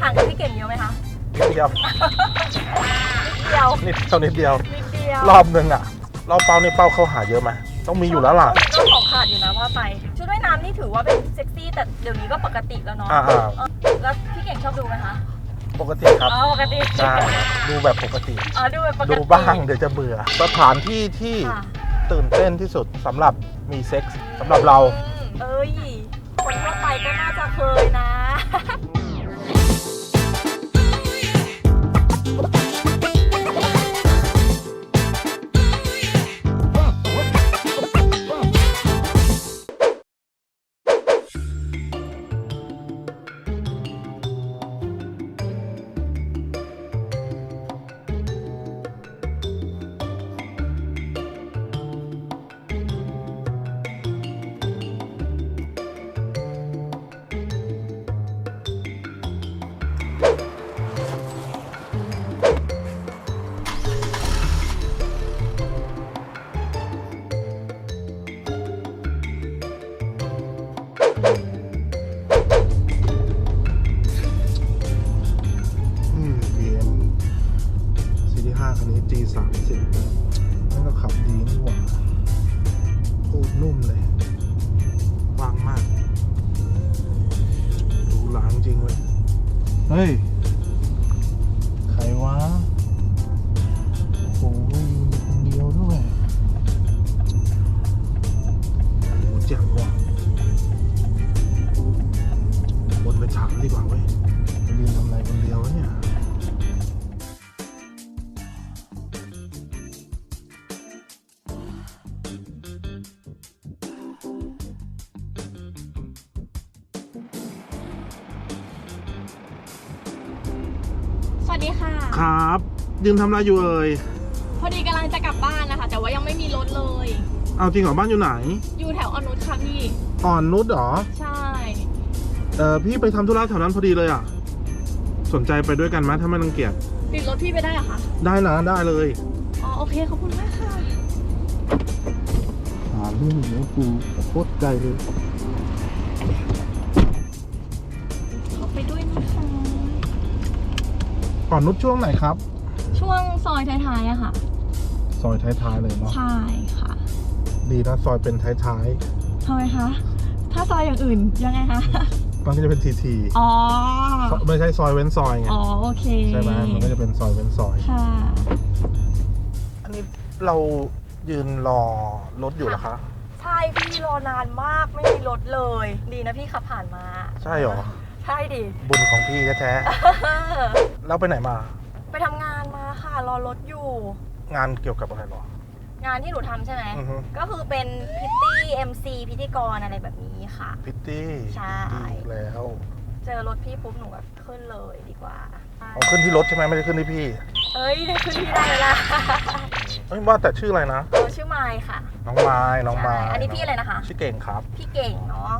ห่างกับพี่เก่งเยอะไหมคะนิดเดียวเดียวนิดเดียวนิดเดียว นิดเดียวรอบนึงอะรอบเป้านี่เป้าเข้าหาเยอะไหมต้องมีอยู่แล้วล่ะก็ของขาดอยู่นะว่าไป ชุดว่ายน้ำนี่ถือว่าเป็นเซ็กซี่แต่เดี๋ยวนี้ก็ปกติแล้วเนาะอ่า เออแล้วพี่เก่งชอบดูไหมคะปกติครับอ๋อปกติใช่ดูแบบปกติ อ๋อดูแบบปกติ ดูบ้างเดี๋ยวจะเบื่อ สถานที่ที่ค่ะ ตื่นเต้นที่สุดสำหรับมีเซ็กส์สำหรับเรา อืมเอ้ยคนทั่วไปก็น่าจะเคยนะ นนี้ G 3 0นั่ก็ขับดีนี่หว่าโคตรนุ่มเลย ยืนทำอะไรอยู่เอ่ยพอดีกำลังจะกลับบ้านนะคะ แต่ว่ายังไม่มีรถเลย เอาจริงเหรอบ้านอยู่ไหน อยู่แถวอนุชค่ะพี่ อ่อนนุชเหรอ ใช่ เออพี่ไปทำธุระแถวนั้นพอดีเลยอะ สนใจไปด้วยกันไหมถ้าไม่รังเกียจ ติดรถพี่ไปได้เหรอคะ ได้นะได้เลยอ๋อโอเคขอบคุณมากค่ะ หาเรื่องเดี๋ยวกูโคตรใจเลย ขอไปด้วยนะคะ อ่อนนุชช่วงไหนครับ ช่วงซอยท้ายๆอะค่ะ ซอยท้ายๆเลยเนาะใช่ค่ะ ดีนะซอยเป็นท้ายทำไมคะ ถ้าซอยอย่างอื่นยังไงคะ ๆมันก็จะเป็นทีทีอ๋อ ไม่ใช่ซอยเว้นซอยไงอ๋อ โอเคใช่ไหมมันก็จะเป็นซอยเว้นซอย ค่ะ อันนี้เรายืนรอรถอยู่เหรอคะ ใช่พี่รอนานมากไม่มีรถเลย ดีนะพี่ขับผ่านมา ใช่เหรอ ใช่ดิ บุญของพี่แท้ๆ แล้วไปไหนมา ไปทำงานมา ค่ะ รอรถอยู่ งานเกี่ยวกับอะไรหรอ งานที่หนูทำใช่ไหม อือฮึ ก็คือเป็นพิตตี้เอ็มซีพิธีกรอะไรแบบนี้ค่ะ พิตตี้ใช่ดีแล้ว เจอรถพี่ปุ๊บหนูแบบขึ้นเลยดีกว่า เอาขึ้นที่รถใช่ไหมไม่ได้ขึ้นที่พี่เอ้ยได้ขึ้นที่ได้แล้วล่ะเอ้ยว่าแต่ชื่ออะไรนะเออชื่อไมค์ค่ะน้องไม้น้องไม้ใช่อันนี้พี่อะไรนะคะ ชื่อเก่งครับ พี่เก่งเนาะ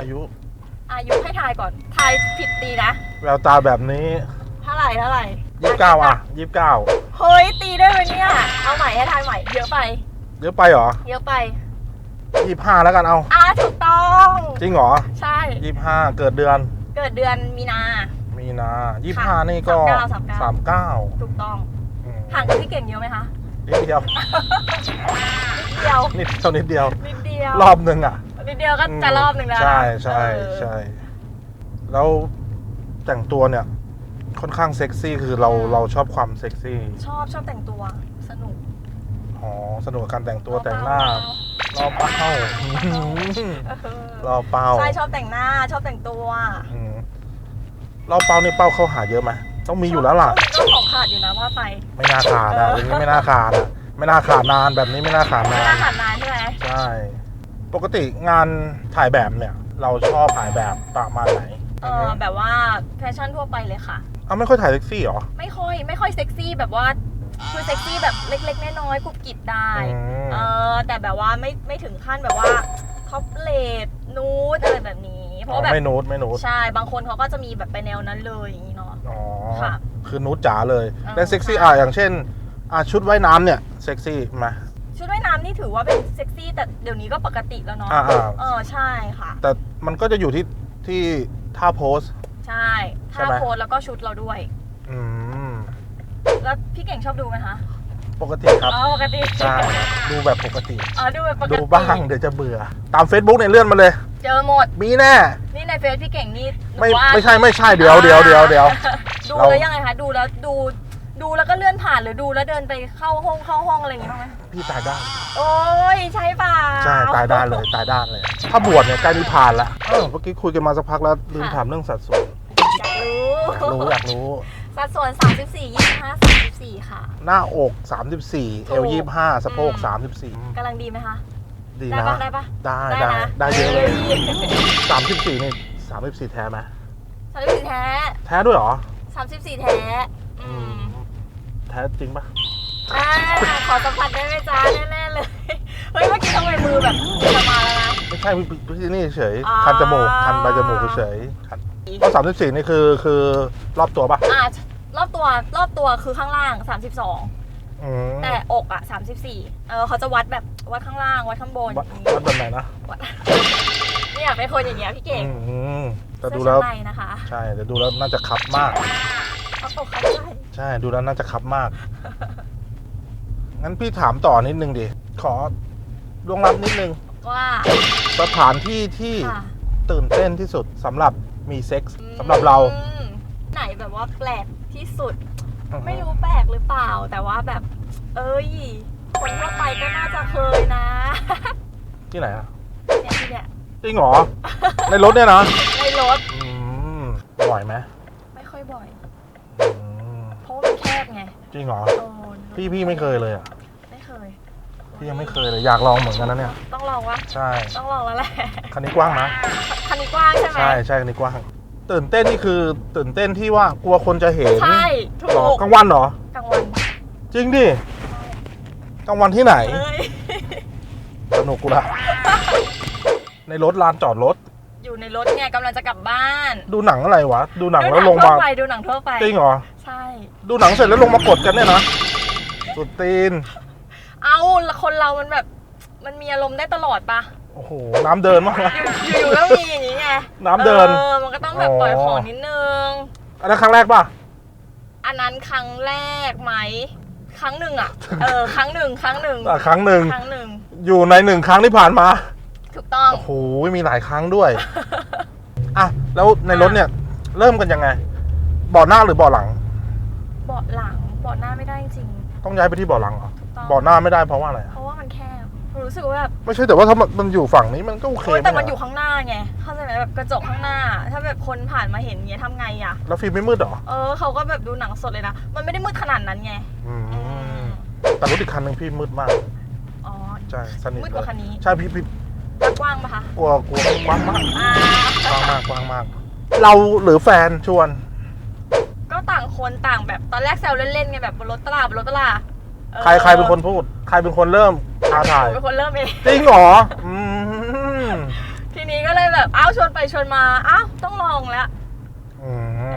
อายุอายุให้ทายก่อน ทายผิดตีนะ แววตาแบบนี้ เท่าไหร่เท่าไหร่ยี่สิบเก้าอะยี่สิบเก้าเฮ้ยตีได้ไหมเนี่ย เอาใหม่ให้ทายใหม่ เยอะไป เยอะไปเหรอเยอะไปยี่ห้าแล้วกันเอา อ่าถูกต้อง จริงเหรอใช่ ยี่ห้าเกิดเดือน เกิดเดือนมีนา มีนายี่ห้านี่ก็สามเก้าสามเก้าถูกต้อง อืมห่างกับพี่เก่งเยอะไหมคะ นิดเดียวนิดเดียว นิดเดียวนิดเดียว นิดเดียว รอบหนึ่งอะนิดเดียวก็จะรอบหนึ่งแล้วใช่ใช่เออใช่แล้วแต่งตัวเนี่ย ค่อนข้างเซ็กซี่คือเราเราชอบความเซ็กซี่ชอบชอบแต่งตัวสนุกอ๋อสนุกกับการแต่งตัวแต่งหน้ารอเป้าเออรอเป้าใช่ชอบแต่งหน้าชอบแต่งตัวอืมรอเป้านี่เป้าเข้าหาเยอะไหมต้องมีอยู่แล้วล่ะก็ของขาดอยู่นะว่าไป ไม่น่าขาดอะอย่างนี้ไม่น่าขาดอะไม่น่าขาดนานแบบนี้ไม่น่าขาดไม่นานน่าขาดนานใช่ไหมใช่ปกติงานถ่ายแบบเนี่ย เราชอบถ่ายแบบประมาณไหนเออแบบว่าแฟชั่นทั่วไปเลยค่ะ เอาไม่ค่อยถ่ายเซ็กซี่เหรอ ไม่ค่อยไม่ค่อยเซ็กซี่แบบว่าคือเซ็กซี่แบบเล็กๆน้อยๆกรุบกริบได้อืม เออแต่แบบว่าไม่ไม่ถึงขั้นแบบว่าท็อปเลดนูดอะไรแบบนี้เพอ๋อราะแบบไม่นูดไม่นูดใช่บางคนเขาก็จะมีแบบไปแนวนั้นเลยอย่างนี้เนาะ อ๋อค่ะคือนูดจ๋าเลยเออแล้วเซ็กซี่ใช่อะอย่างเช่นอะชุดว่ายน้ำเนี่ยเซ็กซี่ไหมชุดว่ายน้ำนี่ถือว่าเป็นเซ็กซี่แต่เดี๋ยวนี้ก็ปกติแล้วเนาะอ่าๆ เออใช่ค่ะ แต่มันก็จะอยู่ที่ที่ท่าโพส ใช่ ใช่ท่าไหมโพสแล้วก็ชุดเราด้วย อืมแล้วพี่เก่งชอบดูไหมคะปกติครับอ๋อปกติใช่ดูแบบปกติ อ๋อดูแบบปกติดูบ้างเดี๋ยวจะเบื่อ ตาม Facebook เนี่ยเลื่อนมาเลย เจอหมด มีแน่ นี่ในเฟซพี่เก่งนี่หนูไม่ว่าไม่ใช่ไม่ใช่เดี๋ยวเดี๋ยวเดี๋ยวเดี๋ยว ดูเรา แล้วยังไงคะดูแล้วดูดูแล้วก็เลื่อนผ่านหรือดูแล้วเดินไปเข้าห้องเข้าห้องอะไรอย่างเงี้ยบ้างไหมพี่ตายด้านโอ้ยใช่เปล่าใช่ตายด้านเลยตายด้านเลย ถ้าบวชเนี่ยใกล้นิพพานละเออเมื่อกี้คุยกันมาสักพักแล้วลืมถามเรื่องสัดส่วนอยากรู้ อยากรู้อยากรู้ สัดส่วน 34 25 34 ค่ะ หน้าอก 34 เอว 25 สะโพก34กำลังดีไหมคะดีได้นะปะได้ปะได้ได้ได้นะได้เยอะเลยฮ้34นี่34 แท้ไหมสามสิบสี่แท้ แท้ด้วยเหรอสามสิบสี่แท้ อืมแท้จริงปะอ่าขอสัมผัสได้ไหมจ๊ะแน่ๆเลย เฮ้ย เมื่อกี้ทำไมมือแบบจะมาแล้วนะ ไม่ใช่พี่พี่นี่เฉยอ๋อคันจมูก คันใบจมูกเฉยคัน ก็34นี่คือคือรอบตัวปะอ่ารอบตัวรอบตัวคือข้างล่าง 32 อืมแต่อกอะ 34 เออเขาจะวัดแบบวัดข้างล่างวัดข้างบนวัดวัดแบบไหนนะวัด เนี่ยเป็นคนอย่างเงี้ยพี่เก่งอืมแต่เสื้ดูอแล้วชั้นในนะคะใช่แต่ดูแล้วน่าจะคับมาก เขาตกเขาใจใช่ดูแล้วน่าจะคับมาก งั้นพี่ถามต่อนิดนึงดิ ขอลวงลับนิดนึง ว่าสถานที่ที่ค่ะตื่นเต้นที่สุดสำหรับ มีเซ็กส์สำหรับเรา อืมไหนแบบว่าแปลกที่สุด ไม่รู้แปลกหรือเปล่า แต่ว่าแบบ เอ้ย คนทั่วไปก็น่าจะเคยนะ ที่ไหนอะเนี่ยที่เนี่ยจริงเหรอ ในรถเนี่ยนะในรถอืมบ่อยไหมไม่ค่อยบ่อย อืมเพราะว่ามันแคบไงจริงเหรอ โอ้พี่พี่ไม่เคยเลยอะไม่เคย พี่ยังไม่เคยเลยอยากลองเหมือนกันนะเนี่ย ต้องลองวะใช่ ต้องลองแล้วแหละคันนี้กว้างนะ คันนี้กว้างใช่ไหมใช่ใช่คันนี้กว้าง ตื่นเต้นนี่คือตื่นเต้นที่ว่ากลัวคนจะเห็นใช่ถูหรอกกลางวันเหรอ กลางวันจริงดิกลางวันที่ไหน เอ้ยสนุกกูละในรถลานจอดรถ อยู่ในรถไงกำลังจะกลับบ้านดูหนังอะไรวะ ดูหนังดูแล้วลงทั่มาวไปดูหนังทั่วไปจริงเหรอ ใช่ ดูหนังเสร็จแล้วลงมากดกันเนี่ยนะ สุดตีน เอาละคนเรามันแบบ มันมีอารมณ์ได้ตลอดปะโอ้โห น้ำเดินมากนะ อยู่อยู่ๆแล้วมีอย่างนี้ไงน้ำเดินเออมันก็ต้องแบบปล่อยของนิดนึง อันนั้นครั้งแรกป่ะ อันนั้นครั้งแรกไหม ครั้งหนึ่งอะ เออ ครั้งหนึ่งครั้งหนึ่งอะครั้งหนึ่ง ครั้งหนึ่ง อยู่ในหนึ่งครั้งที่ผ่านมา ถูกต้อง โอ้โห มีหลายครั้งด้วย อะ แล้วในรถเนี่ย เริ่มกันยังไง เบาะหน้าหรือเบาะหลัง เบาะหลัง เบาะหน้าไม่ได้จริง ต้องย้ายไปที่เบาะหลังเหรอ ถูกต้องเบาะหน้าไม่ได้เพราะว่าอะไรๆอะเพราะว่ามันแคบหนูรู้สึกว่าแบบไม่ใช่แต่ว่าถ้ามันมันอยู่ฝั่งนี้มันก็โอเคเออแต่มันไใช่อยู่ข้างหน้าไงเข้าใจไหมแบบกระจกข้างหน้า ถ้าแบบคนผ่านมาเห็นเงี้ยทำไงอะแล้วฟิล์มไม่มืดเหรอเออเขาก็แบบดูหนังสดเลยนะมันไม่ได้มืดขนาดนั้นไงอืมอืมแต่รถอีกคันหนึ่งพี่มืดมากอ๋อใช่สนิทมืดเลกว่ายคันนี้ใช่พี่พี่แล้วกว้างปะคะกลัวกลัวกว้างมากอ่ากว้างมากกว้างมาก เราหรือแฟนชวน ก็ต่างคนต่างแบบตอนแรกแซวเล่นๆไงแบบบนรถตลาดบนรถตลาดออ ใครใครเป็นคนพูด ใครเป็นคนเริ่มท้าทายหนูเป็นคนเริ่มเอง จริงเหรออืมทีนี้ก็เลยแบบอ้าวชวนไปชวนมาอ้าวต้องลองแล้วอืม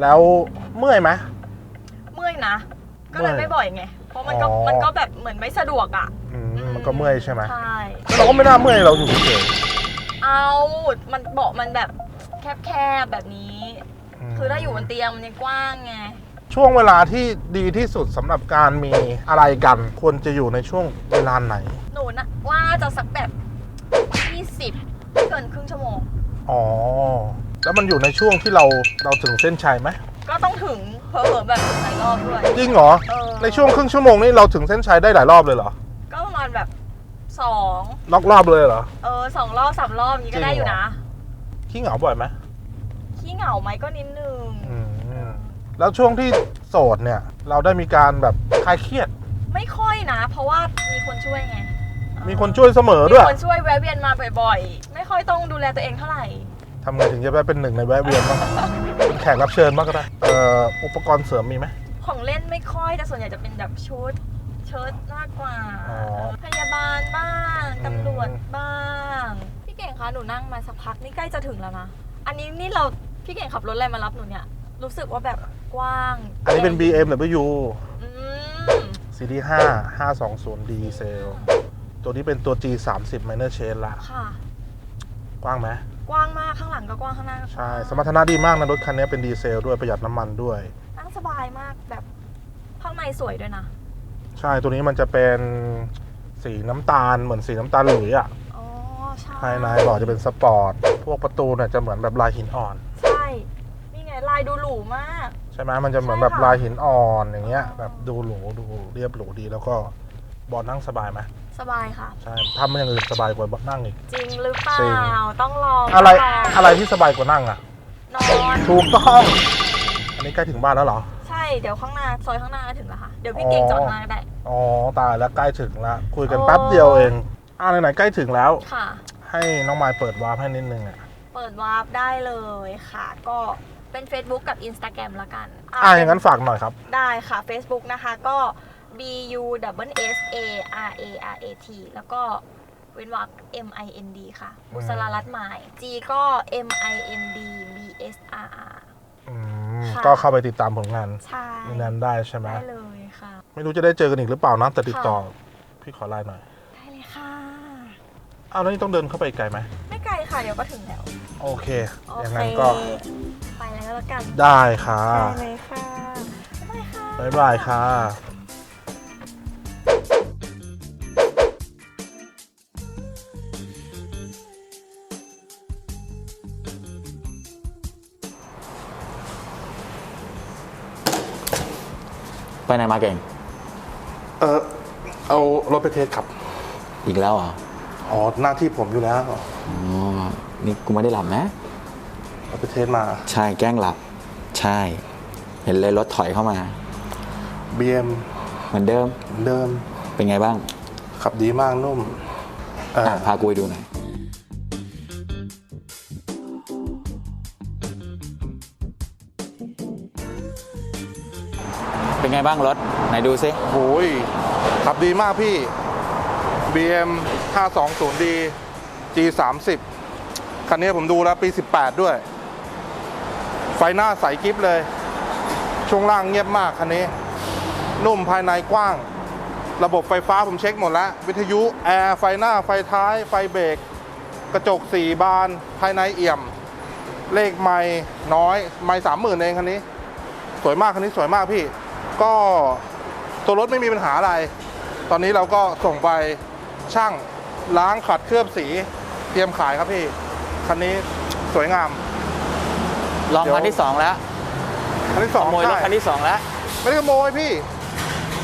แล้วเมื่อยไหม เมื่อยนะ ก็เลยเมื่อยไม่บ่อยไง เพราะมันก็อ๋อ มันก็แบบเหมือนไม่สะดวกอะ อืมมันก็เมื่อยใช่ไหมใช่แล้วเราก็ไม่น่าเมื่อยเราอยู่เฉยเอามันเบาะมันแบบแคบๆแบบนี้ๆคือถ้าอยู่บนเตียงมันยังกว้างไง ช่วงเวลาที่ดีที่สุดสำหรับการมีอะไรกัน ควรจะอยู่ในช่วงเวลาไหน หนูนะว่าจะสักแบบ20ไม่เกินครึ่งชั่วโมง อ๋อ แล้วมันอยู่ในช่วงที่เราเราถึงเส้นชัยไหมก็ต้องถึงเผลอๆแบบถึงหลายรอบด้วย จริงเหรอ เออ ในช่วงครึ่งชั่วโมงนี้เราถึงเส้นชัยได้หลายรอบเลยเหรอก็ประมาณแบบสองล็อกรอบเลยเหรอ เออสองรอบสามรอบอย่างนี้ก็ได้อยู่นะ ขี้เหงาบ่อยไหมขี้เหงาไหมก็นิดนึง อืม แล้วช่วงที่โสดเนี่ย เราได้มีการแบบคลายเครียด ไม่ค่อยนะ เพราะว่ามีคนช่วยไงมีคนช่วยเสมอมีด้วยคนช่วยแวะเวียนมาบ่อยๆ ไม่ค่อยต้องดูแลตัวเองเท่าไหร่ ทำไงถึงจะได้เป็นหนึ่งในแวะเวียนบ้างเป็นแขกรับเชิญบ้างก็ได้เอ่ออุปกรณ์เสริมมีไหม ของเล่นไม่ค่อยแต่ส่วนใหญ่จะเป็นแบบชุด เชิ้ตมากกว่าอ๋อพยาบาลบ้างอืมตำรวจบ้าง พี่เก่งคะหนูนั่งมาสักพักนี่ใกล้จะถึงแล้วนะ อันนี้นี่เราพี่เก่งขับรถอะไรมารับหนูเนี่ย รู้สึกว่าแบบกว้างอันนี้เป็น BMW อืมซีรีส์5 520ดีเซลตัวนี้เป็นตัว G30 Minor Change ละค่ะ กว้างไหมกว้างมากข้างหลังก็กว้างข้างหน้าก็กว้างใช่สมรรถนะดีมากนะรถคันนี้เป็นดีเซลด้วยประหยัดน้ำมันด้วย นั่งสบายมากแบบข้างในสวยด้วยนะใช่ตัวนี้มันจะเป็นสีน้ำตาลเหมือนสีน้ำตาลหลุยอะอ๋อใช่ภายในเบอกจะเป็นสปอร์ต พวกประตูเนี่ยจะเหมือนแบบลายหินอ่อน ใช่นี่ไงลาย ดูหรูมาก ใช่ไหมมันจะเหมือนใช่แบบค่ะลายหินอ่อนอย่างเงี้ยอ๋อแบบดูหรูดูเรียบหรูดีแล้วก็เบาะนั่งสบายไหมสบายค่ะ ใช่ทำมันอย่างอื่นสบายกว่าเบาะนั่งอีก จริงหรือเปล่า จริง ต้องลองอะไรต้องลองอะไรที่สบายกว่านั่งอะนอน ถูกต้อง อันนี้ใกล้ถึงบ้านแล้วเหรอ ใช่ เดี๋ยวข้างหน้า ซอยข้างหน้าก็ถึงแล้วค่ะ เดี๋ยวพี่เก่งอ๋อจอดมาก็ได้ อ๋อตายแล้วใกล้ถึงแล้วคุยกันโอ้แป๊บเดียวเองอ่าไหนๆใกล้ถึงแล้ว ค่ะ ให้น้องมายเปิดวาร์ปให้นิดนึงอะ เปิดวาร์ปได้เลยค่ะ ก็ เป็น Facebook กับ Instagram ละกันอ่าอย่างนั้นฝากหน่อยครับ ได้ค่ะ Facebook นะคะก็ B U W S A R A R A T แล้วก็เว้นวรรค M I N D ค่ะอืมบุษรารัตน์หมาย G ก็ M I N D B S R R อืมค่ะ ก็เข้าไปติดตามผลงานใช่ในนั้นได้ใช่ไหมได้เลยค่ะ ไม่รู้จะได้เจอกันอีกหรือเปล่านะแต่ติดต่อค่ะพี่ขอไลน์หน่อยได้เลยค่ะ อ้าวแล้วนี่ต้องเดินเข้าไปไกลไหมไม่ไกลค่ะ เดี๋ยวก็ถึงแล้ว โอเค โออย่างเคนั้นก็ ไปแล้วละกันได้ค่ะ ได้เลยค่ะบ๊ายบายค่ะ บ๊ายบายค่ะไปไหนมาเก่ง เออเอารถไปเทสครับอีกแล้วเหรออ๋อหน้าที่ผมอยู่แล้ว อ๋อ นี่กูไม่ได้หลับนะ เอาไปเทสมา ใช่แกล้งหลับ ใช่ เห็นเลยรถถอยเข้ามา BM เหมือนเดิมเดิม เป็นไงบ้างขับดีมากนุ่มเอออะพากูไปดูหน่อยเป็นไงบ้างรถไหนดูซิ โอ้ยขับดีมากพี่ BM 520D G 3 0 คันนี้ผมดูแล้วปี 18 ด้วย ไฟหน้าใสกิฟเลย ช่วงล่างเงียบมากคันนี้ นุ่มภายในกว้าง ระบบไฟฟ้าผมเช็คหมดแล้ว วิทยุแอร์ไฟหน้าไฟท้าย ไฟเบรกกระจก 4 บาน ภายในเอี่ยม เลขไม่น้อย ไม่สามหมื่นเองคันนี้ สวยมากคันนี้สวยมากพี่ ก็ตัวรถไม่มีปัญหาอะไร ตอนนี้เราก็ส่งไปช่างล้างขัดเคลือบสี เตรียมขายครับพี่ คันนี้สวยงาม ลองเดี๋ยวคันที่สองแล้วคันที่สของโมยรถใช่คันที่สองแล้วไม่ได้ขโมยพี่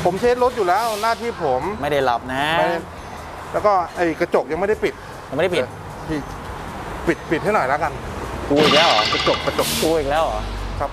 ผมเช็ดรถอยู่แล้วหน้าที่ผมไม่ได้หลับนะไม่ได้แล้วก็ไอ้กระจกยังไม่ได้ปิดยังไม่ได้ปิดพี่ปิดปิดให้หน่อยแล้วกันกูอีกแล้วเหรอกระจกกระจกกูอีกแล้วเหรอครับ